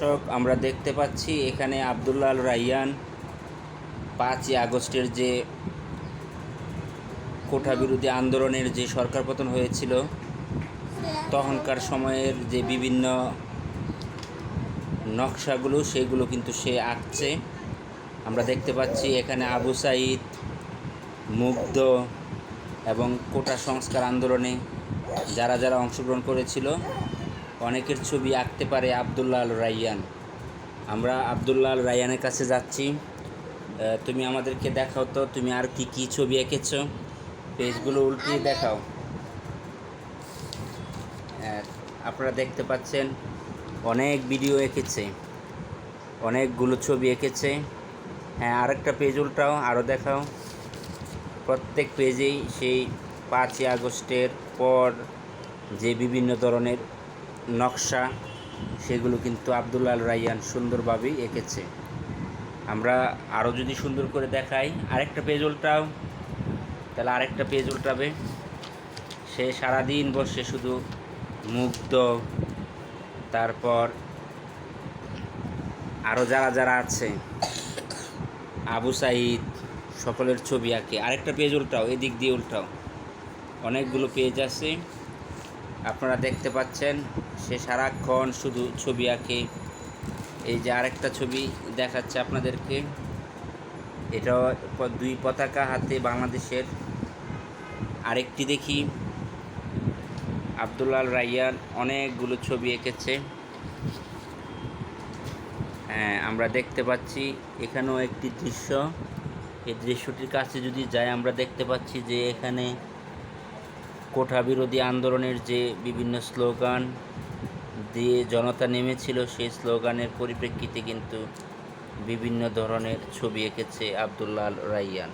দর্শক, আমরা দেখতে পাচ্ছি এখানে আবদুল্লাহ আল রাইয়ান পাঁচই আগস্টের যে কোঠা বিরোধী আন্দোলনের যে সরকার পতন হয়েছিল, তখনকার সময়ের যে বিভিন্ন নকশাগুলো, সেগুলো কিন্তু সে আঁকছে। আমরা দেখতে পাচ্ছি এখানে আবু সাইদ মুগ্ধ এবং কোটা সংস্কার আন্দোলনে যারা যারা অংশগ্রহণ করেছিল অনেকের ছবি আঁকতে পারে আবদুল্লাহ আল রাইয়ান। আমরা আবদুল্লাহ আল রাইয়ানের কাছে যাচ্ছি। তুমি আমাদেরকে দেখাও তো তুমি আর কি কি ছবি এঁকেছো? পেজগুলো উল্টিয়ে দেখাও। আপনারা দেখতে পাচ্ছেন অনেক ভিডিও এঁকেছে অনেকগুলো ছবি এঁকেছে। হ্যাঁ আরেকটা পেজ উল্টাও আরও দেখাও। প্রত্যেক পেজেই সেই পাঁচই আগস্টের পর যে বিভিন্ন ধরনের নকশা, সেগুলো কিন্তু আবদুল্লাহ আল রাইয়ান সুন্দরভাবেই এঁকেছে। আমরা আরও যদি সুন্দর করে দেখাই, আরেকটা পেজ উল্টাও। তাহলে আরেকটা পেজ উল্টাবে। সে সারাদিন বসে শুধু মুগ্ধ। তারপর আরও যারা যারা আছে, আবু সাইদ, সকলের ছবি আঁকে। আরেকটা পেজ উল্টাও, এদিক দিয়ে উল্টাও। অনেকগুলো পেজ আছে। আপনারা দেখতে পাচ্ছেন, সে সারাক্ষণ শুধু ছবি আঁকে। এই যে আরেকটা ছবি দেখাচ্ছে আপনাদেরকে। এটা দুই পতাকা হাতে বাংলাদেশের। আরেকটি দেখি, আবদুল্লাল রাইয়ান অনেকগুলো ছবি এঁকেছে। হ্যাঁ আমরা দেখতে পাচ্ছি, এখানেও একটি দৃশ্য। এই দৃশ্যটির কাছে যদি যাই, আমরা দেখতে পাচ্ছি যে এখানে কোঠা বিরোধী আন্দোলনের যে বিভিন্ন স্লোগান দিয়ে জনতা নেমেছিল, সেই স্লোগানের পরিপ্রেক্ষিতে কিন্তু বিভিন্ন ধরনের ছবি এঁকেছে আবদুল্লাল রাইয়ান।